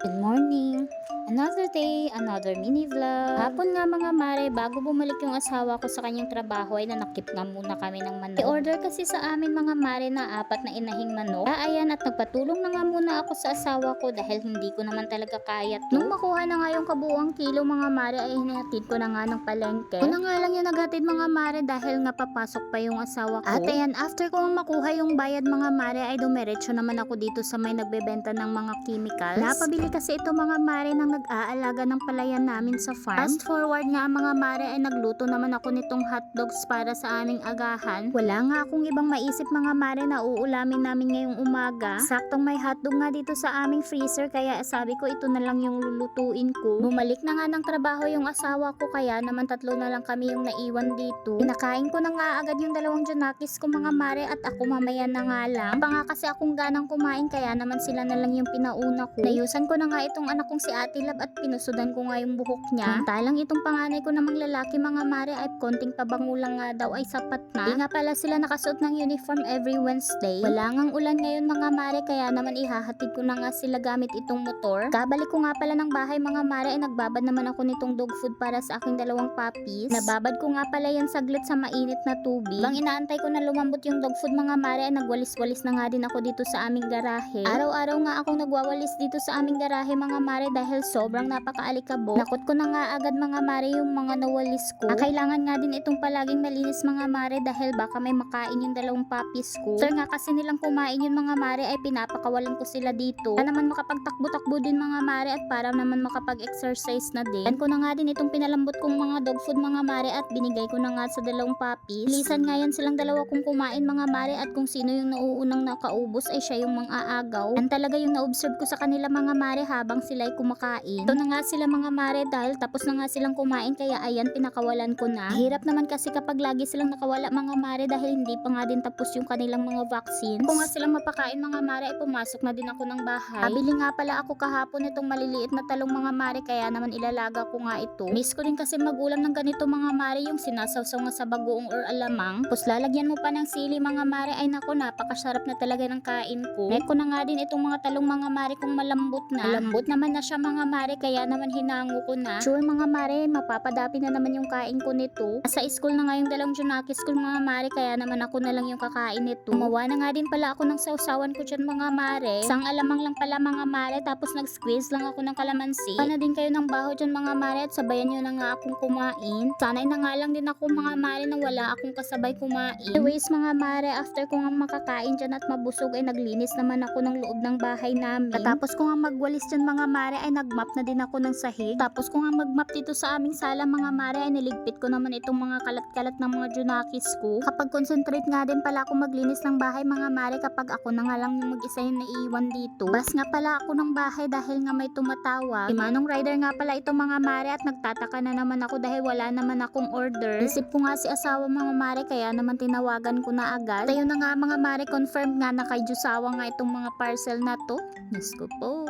Good morning! Another day, another mini vlog. Hapon nga mga mare, bago bumalik yung asawa ko sa kanyang trabaho ay nanakip nga muna kami ng manok. I-order kasi sa amin mga mare na apat na inahing manok. Ah, ayan at nagpatulong na nga muna ako sa asawa ko dahil hindi ko naman talaga kaya to. Nung makuha na nga yung kabuuang kilo mga mare ay hinahatid ko na nga ng palengke. Una nga lang yung naghatid mga mare dahil nga papasok pa yung asawa ko. At ayan, after ko makuha yung bayad mga mare ay dumiretso naman ako dito sa may nagbebenta ng mga chemicals. Napabili kasi ito mga mare ng nag-aalaga ng palayan namin sa farm. Fast forward nga mga mare ay nagluto naman ako nitong hotdogs para sa aming agahan. Wala nga akong ibang maisip mga mare na uulamin namin ngayong umaga. Saktong may hotdog nga dito sa aming freezer kaya sabi ko ito na lang yung lulutuin ko. Bumalik na nga ng trabaho yung asawa ko kaya naman tatlo na lang kami yung naiwan dito. Pinakain ko na nga agad yung dalawang junakis ko mga mare at ako mamaya na nga lang. Pa nga kasi akong ganang kumain kaya naman sila na lang yung pinauna ko. Nayusan ko na nga itong anak kong si Ate Lab at pinusudan ko nga yung buhok niya. Samantalang itong panganay ko namang lalaki mga mare ay konting pabango lang nga daw ay sapat na. Di nga pala sila nakasuot ng uniform every Wednesday. Wala ngang ulan ngayon mga mare kaya naman ihahatid ko na nga sila gamit itong motor. Kabalik ko nga pala ng bahay mga mare ay nagbabad naman ako nitong dog food para sa aking dalawang puppies. Nababad ko nga pala yan saglit sa mainit na tubig. Bang inaantay ko na lumambot yung dog food mga mare ay nagwalis-walis na nga din ako dito sa aming garahe. Araw-araw nga akong nagwawalis dito sa aming garahe mga mare dahil sobrang napakaalikabok. Nakot ko na nga agad mga mare yung mga nawalis ko. Ah, kailangan nga din itong palaging malinis mga mare dahil baka may makain yung dalawang puppies ko. Sir nga kasi nilang kumain yung mga mare ay pinapakawalan ko sila dito. Para naman makapagtakbo-takbo din mga mare at para naman makapag-exercise na din. Yan ko na nga din itong pinalambot kong mga dog food mga mare at binigay ko na nga sa dalawang puppies. Lisan nga yan silang dalawa kung kumain mga mare at kung sino yung nauunang nakaubos ay siya yung mga aagaw. Yan talaga yung na-observe ko sa kanila mga mare habang sila'y kumakain. Ito na nga sila mga mare dahil tapos na nga silang kumain kaya ayan pinakawalan ko na. Hirap naman kasi kapag lagi silang nakawala mga mare dahil hindi pa nga din tapos yung kanilang mga vaccines. Kung nga silang mapakain mga mare ay pumasok na din ako ng bahay. Habili nga pala ako kahapon itong maliliit na talong mga mare kaya naman ilalaga ko nga ito. Miss ko rin kasi magulam ng ganito mga mare yung sinasawsaw nga sa bagoong or alamang. Tapos lalagyan mo pa ng sili mga mare ay nako napakasarap na talaga ng kain ko. Like ko na nga din itong mga talong mga mare kung malambot na. Malambot naman na siya mga mare kaya naman hinango ko na. Sure mga mare mapapadapi na naman yung kain ko nito. Sa school na nga yung dalawang junakis ko mga mare kaya naman ako na lang yung kakain nito. Gumawa na nga din pala ako ng sausawan ko dyan mga mare. Isang alamang lang pala mga mare tapos nag-squeeze lang ako ng kalamansi. Pana din kayo ng baho dyan mga mare at sabayan nyo na nga akong kumain. Sanay na nga lang din ako mga mare na wala akong kasabay kumain. Anyways mga mare after ko nga makakain dyan at mabusog ay naglinis naman ako ng loob ng bahay namin. Tapos ko nga magwalis dyan mga mare ay nagmap na din ako ng sahig. Tapos ko nga magmap dito sa aming sala mga mare ay niligpit ko naman itong mga kalat-kalat ng mga junakis ko. Kapag concentrate nga din pala ako maglinis ng bahay mga mare kapag ako na nga lang yung mag-isa yung naiiwan dito. Bas nga pala ako ng bahay dahil nga may tumatawag. Si Manong Rider nga pala ito mga mare at nagtataka na naman ako dahil wala naman akong order. Isip ko nga si asawa mga mare kaya naman tinawagan ko na agad. Tayo na nga mga mare confirm nga na kay Jusawa nga itong mga parcel na to. Diyos ko po.